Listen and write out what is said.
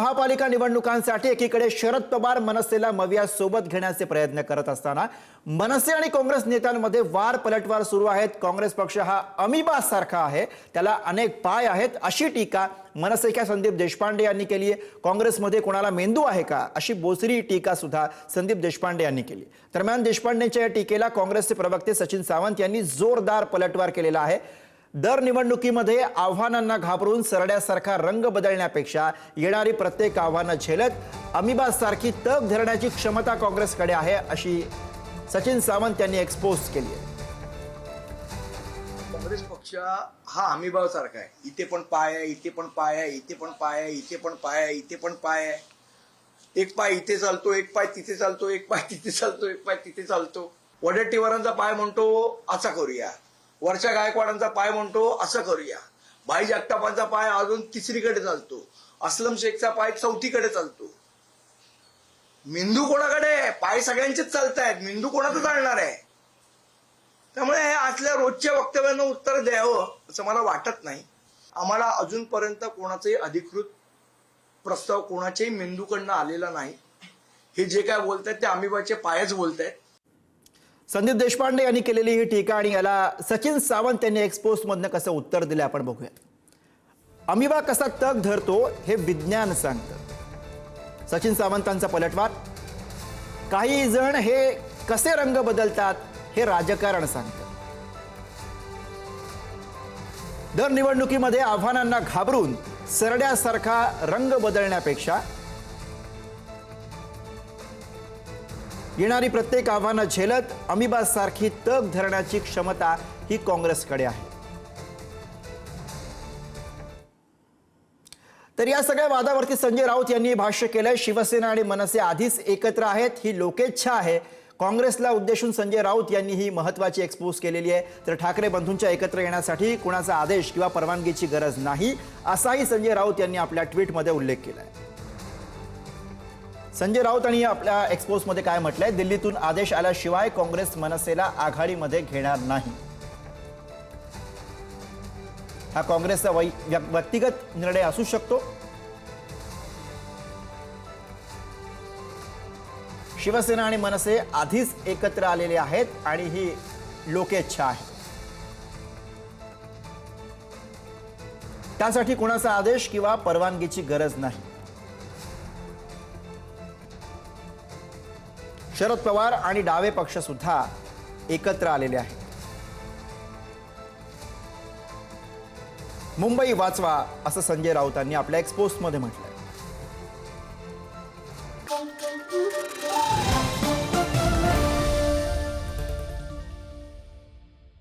महापालिका निवडणुकांसाठी एकीकडे शरद पवार मनसेला मविया सोबत घेण्याचे प्रयत्न करत असताना मनसे आणि काँग्रेस नेत्यांमध्ये वार पलटवार सुरू आहेत. काँग्रेस पक्ष हा अमिबा सारखा आहे. त्याला अनेक पाय आहेत अशी टीका मनसेच्या संदीप देशपांडे यांनी केली आहे काँग्रेसमध्ये कोणाला मेंदू आहे का अशी बोसरी टीका सुद्धा संदीप देशपांडे यांनी केली. दरम्यान देशपांडेंच्या या टीकेला काँग्रेसचे प्रवक्ते सचिन सावंत यांनी जोरदार पलटवार केलेला आहे. दर निवडणुकीमध्ये आव्हानांना घाबरून सरड्यासारखा रंग बदलण्यापेक्षा येणारी प्रत्येक आव्हानं झेलत अमिबासारखी तग धरण्याची क्षमता काँग्रेसकडे आहे अशी सचिन सावंत यांनी एक्सपोज केली आहे. काँग्रेस पक्ष हा हमीभाव सारखा आहे. इथे पण पाय आहे इथे पण पाय आहे इथे पण पाय आहे इथे पण पाय आहे इथे पण पाय आहे. एक पाय इथे चालतो एक पाय तिथे चालतो एक पाय तिथे चालतो एक पाय तिथे चालतो. वडेट्टीवारांचा पाय म्हणतो असा करूया. वर्षा गायकवाडांचा पाय म्हणतो असं करूया. भाई जगतापांचा पाय अजून तिसरीकडे चालतो. असलम शेखचा पाय चौथीकडे चालतो. मेंदू कोणाकडे? पाय सगळ्यांचेच चालत आहेत मेंदू कोणाचं चालणार आहे? त्यामुळे असल्या रोजच्या वक्तव्यांना उत्तर द्यावं असं मला वाटत नाही. आम्हाला अजूनपर्यंत कोणाचाही अधिकृत प्रस्ताव कोणाच्याही मेंदूकडनं आलेला नाही. हे जे काय बोलतायत ते अमिबाचे पायच बोलतायत. संदीप देशपांडे यांनी केलेली ही टीका आणि याला सचिन सावंत यांनी एक्सपोज कसं उत्तर दिलं आपण बघूया. अमिबा कसा तग धरतो हे विज्ञान सांगतं. सचिन सावंतांचा पलटवार. काही जण हे कसे रंग बदलतात हे राजकारण सांगतं. दर निवडणुकीमध्ये आव्हानांना घाबरून सरड्यासारखा रंग बदलण्यापेक्षा येणारी प्रत्येक आव्हानं झेलत अमिबासारखी तग धरण्याची क्षमता ही काँग्रेसकडे आहे. तर या सगळ्या वादावरती संजय राऊत यांनी भाष्य केलंय शिवसेना आणि मनसे आधीच एकत्र आहेत ही लोकेच्छा आहे. काँग्रेसला उद्देशून संजय राऊत यांनी ही महत्वाची एक्सपोज केलेली आहे. तर ठाकरे बंधूंच्या एकत्र येण्यासाठी कुणाचा आदेश किंवा परवानगीची गरज नाही असाही संजय राऊत यांनी आपल्या ट्विटमध्ये उल्लेख केला आहे संजय राऊत आणि आपल्या एक्सपोजमध्ये काय म्हटलंय? दिल्लीतून आदेश आल्याशिवाय काँग्रेस मनसेला आघाडीमध्ये घेणार नाही. हा काँग्रेसचा वै व्य- व्यक्तिगत निर्णय असू शकतो. शिवसेना आणि मनसे आधीच एकत्र आलेले आहेत आणि ही लोकेच्छा आहे. त्यासाठी कोणाचा आदेश किंवा परवानगीची गरज नाही. शरद पवार आणि डावे पक्षसुद्धा एकत्र आलेले आहेत. मुंबई वाचवा असं संजय राऊतांनी आपल्या एक्सपोस्टमध्ये म्हटलंय.